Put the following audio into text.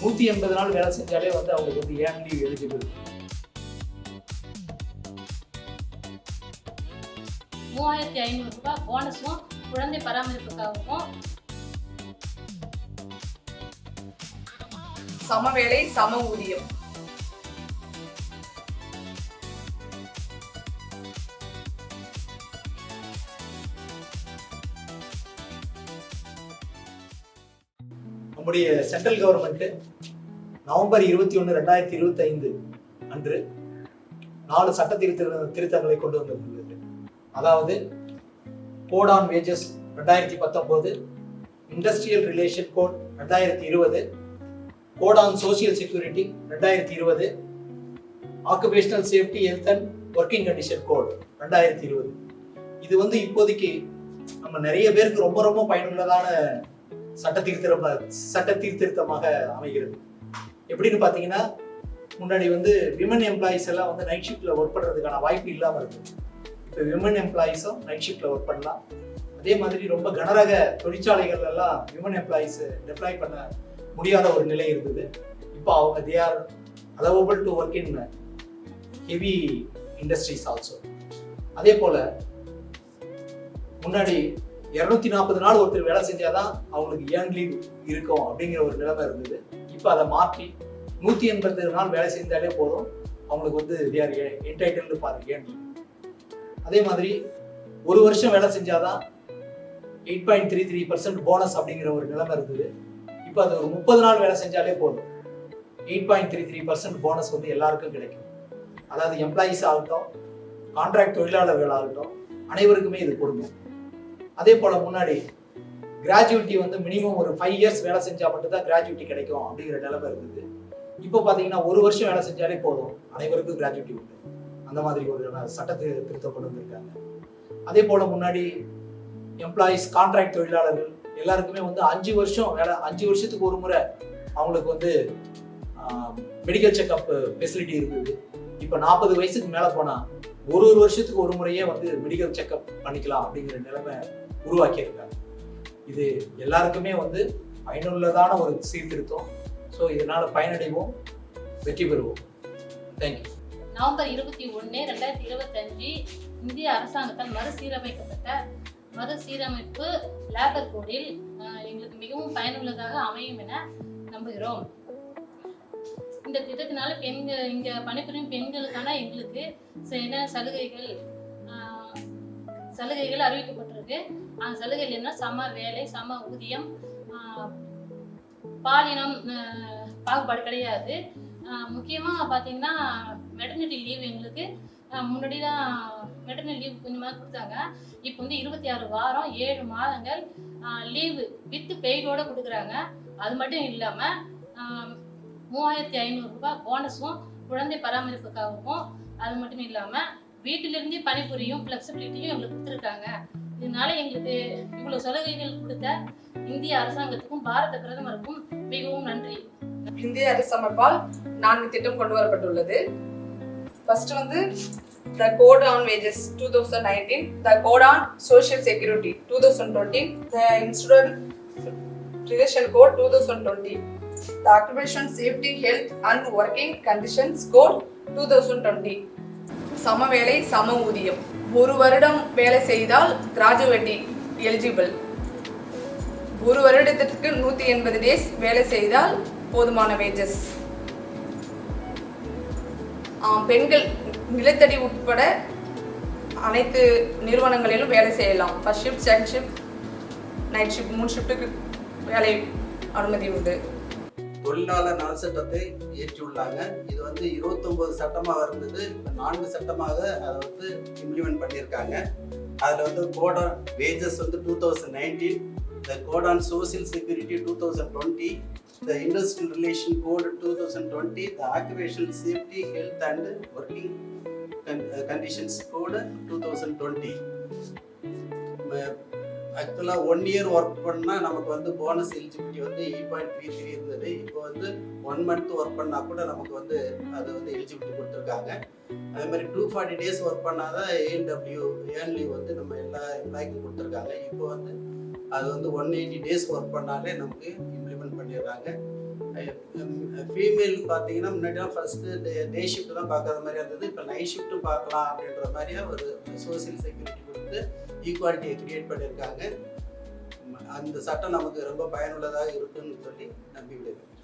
நூற்றி எண்பது நாள் வேலை செஞ்சாலே வந்து அவங்களுக்கு வந்து ஏன் லீவ் எலிஜிபிள் மூவாயிரத்தி ஐநூறு ரூபாய் போனஸும் குழந்தை பராமரிப்புக்காகவும். சமவேளை சம ஊதியம். நம்முடைய சென்ட்ரல் கவர்மெண்ட் நவம்பர் இருபத்தி ஒன்று ரெண்டாயிரத்தி இருபத்தி ஐந்து அன்று நாலு சட்ட திருத்த திருத்தங்களை கொண்டு வந்திருந்தது அதாவது கோட் ஆன் வேஜஸ் ரெண்டாயிரத்தி பத்தொம்போது இண்டஸ்ட்ரியல் ரிலேஷன் கோட் ரெண்டாயிரத்தி இருபது கோட் ஆன் சோசியல் செக்யூரிட்டி ரெண்டாயிரத்தி இருபது occupational safety health and working condition code ரெண்டாயிரத்தி இருபது. இது வந்து இப்போதைக்கு நம்ம நிறைய பேருக்கு ரொம்ப ரொம்ப பயனுள்ளதான சட்ட தீர்த்திருத்த சட்ட தீர்த்திருத்தமாக அமைகிறது. எப்படின்னு பார்த்தீங்கன்னா முன்னாடி வந்து விமன் எம்ப்ளாயிஸ் எல்லாம் வந்து நைட் ஷிஃப்ட்ல ஒர்க் பண்ணுறதுக்கான வாய்ப்பு இல்லாமல் இருக்கு. இப்போ விமன் எம்ப்ளாயிஸும் நைட் ஷிஃப்ட்ல ஒர்க் பண்ணலாம். அதே மாதிரி ரொம்ப கனரக தொழிற்சாலைகள் எல்லாம் விமன் எம்ப்ளாயிஸ் டெப்ளாய் பண்ண முடியாத ஒரு நிலை இருந்தது. இப்போ அவங்க they are allowable to work in heavy industries also அதே போல முன்னாடி இரநூத்தி நாற்பது நாள் ஒருத்தர் வேலை செஞ்சாதான் அவங்களுக்கு ஏன் லீவ் இருக்கும் அப்படிங்கிற ஒரு நிலைமை இருந்தது. இப்போ அதை மாற்றி நூற்றி எண்பது நாள் வேலை செஞ்சாலே போதும். அவங்களுக்கு வந்து தேர் என்டைட்டில்டு பாருங்க ஏன் அதே மாதிரி ஒரு வருஷம் வேலை செஞ்சாதான் eight point three three percent bonus அப்படிங்கிற ஒரு நிலைமை இருந்தது. இப்போ அது ஒரு முப்பது நாள் வேலை செஞ்சாலே போதும். Eight point three three percent bonus வந்து எல்லாருக்கும் கிடைக்கும். அதாவது எம்ப்ளாயீஸ் ஆகட்டும் கான்ட்ராக்ட் தொழிலாளர்கள் ஆகட்டும் அனைவருக்குமே இது கொடுங்க. அதே போல முன்னாடி கிராஜுவிட்டி வந்து மினிமம் ஒரு ஃபைவ் இயர்ஸ் வேலை செஞ்சா மட்டும்தான் கிராஜுவிட்டி கிடைக்கும் அப்படிங்கிற நிலைமை இருந்தது. இப்போ பார்த்தீங்கன்னா ஒரு வருஷம் வேலை செஞ்சாலே போதும். அனைவருக்கும் கிராஜுவிட்டி உண்டு. அந்த மாதிரி ஒரு சட்டத்தை திருத்தம் கொண்டு வந்திருக்காங்க. அதே போல முன்னாடி எம்ப்ளாயீஸ் கான்ட்ராக்ட் தொழிலாளர்கள் எல்லாருக்குமே வந்து அஞ்சு வருஷம் வேலை அஞ்சு வருஷத்துக்கு ஒரு முறை அவங்களுக்கு வந்து மெடிக்கல் செக்அப் ஃபெசிலிட்டி இருந்தது. இப்போ நாற்பது வயசுக்கு மேலே போனால் ஒரு ஒரு வருஷத்துக்கு ஒரு முறையே வந்து மெடிக்கல் செக்அப் பண்ணிக்கலாம் அப்படிங்கிற நிலைமை உருவாக்கியிருக்காங்க. இது எல்லாருக்குமே வந்து பயனுள்ளதான ஒரு சீர்திருத்தம். ஸோ இதனால பயனடைவோம் வெற்றி பெறுவோம். தேங்க்யூ நவம்பர் இருபத்தி ஒன்று ரெண்டாயிரத்தி இருபத்தஞ்சு இந்திய அரசாங்கத்தால் மறுசீரமைக்கப்பட்ட மறுசீரமைப்பு லேபர் கோடில் எங்களுக்கு மிகவும் பயனுள்ளதாக அமையும் என நம்புகிறோம். இந்த திட்டத்தினால பெண்கள் இங்க பணிபுரியும் பெண்களுக்கான எங்களுக்கு என்ன சலுகைகள் சலுகைகள் அறிவிக்கப்பட்டிருக்கு. அந்த சலுகைகள் என்ன? சம வேலை சம ஊதியம் பாலினம் பாகுபாடு கிடையாது. முக்கியமாக பார்த்தீங்கன்னா மெட்டர்னிட்டி லீவ் எங்களுக்கு முன்னாடி தான் மெட்டர்னிட்டி லீவ் கொஞ்சமாக கொடுத்தாங்க. இப்போ வந்து இருபத்தி ஆறு வாரம் ஏழு மாதங்கள் லீவு வித் பெய்டோட கொடுக்குறாங்க. அது மட்டும் இல்லாமல் மூவாயிரத்தி ஐநூறுரூபா போனஸும் குழந்தை பராமரிப்புக்காகவும் அது மட்டும் இல்லாமல் வீட்டிலிருந்தே பணிபுரியும் ஃப்ளெக்சிபிலிட்டியும் எங்களுக்கு கொடுத்துருக்காங்க. இதனால எங்களுக்கு இவ்வளோ சலுகைகள் கொடுத்த இந்திய அரசாங்கத்துக்கும் பாரத பிரதமருக்கும் மிகவும் நன்றி. இந்திய அரசமைப்பால் நான்கு திட்டம் கொண்டு வரப்பட்டுள்ளது. ஃபர்ஸ்ட் வந்து the code on wages two thousand nineteen the code on social security two thousand twenty the insurance relation code two thousand twenty the occupation safety health and working conditions code two thousand twenty சம வேலை சம ஊதியம். ஒரு வருடம் வேலை செய்தால் gratuity eligible ஒரு வருடத்திற்கு நூற்றி எண்பது டேஸ் வேலை செய்தால் போதுமான வேஜஸ் பெண்கள் நிலத்தடி உட்பட அனைத்து நிறுவனங்களிலும் வேலை செய்யலாம். First shift second shift night shift மூணு ஷிஃப்ட்டுக்கு வேலை அனுமதி உண்டு. தொழிலாளர் நல சட்டத்தை இயற்றியுள்ளாங்க. இது வந்து 29 சட்டமாக இருந்தது. இப்போ நான்கு சட்டமாக அதை வந்து இம்ப்ளிமெண்ட் பண்ணியிருக்காங்க. அதில் வந்து கோட் ஆன் வேஜஸ் வந்து two thousand nineteen the code on social security two thousand twenty the industrial relation code two thousand twenty the occupational safety health and working conditions code two thousand twenty ஆக்சுவலாக one year work பண்ணால் நமக்கு வந்து bonus eligibility வந்து eight point three three இருந்தது. இப்போ வந்து one month work பண்ணால் கூட நமக்கு வந்து அது வந்து எலிஜிபிலிட்டி கொடுத்துருக்காங்க. அதே மாதிரி டூ ஃபார்ட்டி டேஸ் ஒர்க் பண்ணால் தான் ஏஎன்டபிள்யூ ஏர்ன்லி வந்து நம்ம எல்லா எம்ப்ளாய்க்கும் கொடுத்துருக்காங்க. இப்போ வந்து அது வந்து ஒன் எயிட்டி டேஸ் ஒர்க் பண்ணாலே நமக்கு இம்ப்ளிமெண்ட் பண்ணிடுறாங்க. ஃபீமேல் பார்த்தீங்கன்னா முன்னாடிலாம் ஃபர்ஸ்ட் டே டே ஷிஃப்ட் தான் பார்க்குற மாதிரி இருந்தது. இப்போ நைட் ஷிஃப்ட்டும் பார்க்கலாம் அப்படின்ற மாதிரியே ஒரு சோசியல் செக்யூரிட்டி கொடுத்து ஈக்குவாலிட்டியை கிரியேட் பண்ணியிருக்காங்க. அந்த சட்டம் நமக்கு ரொம்ப பயனுள்ளதாக இருக்குன்னு சொல்லி நம்பி விடுவேன்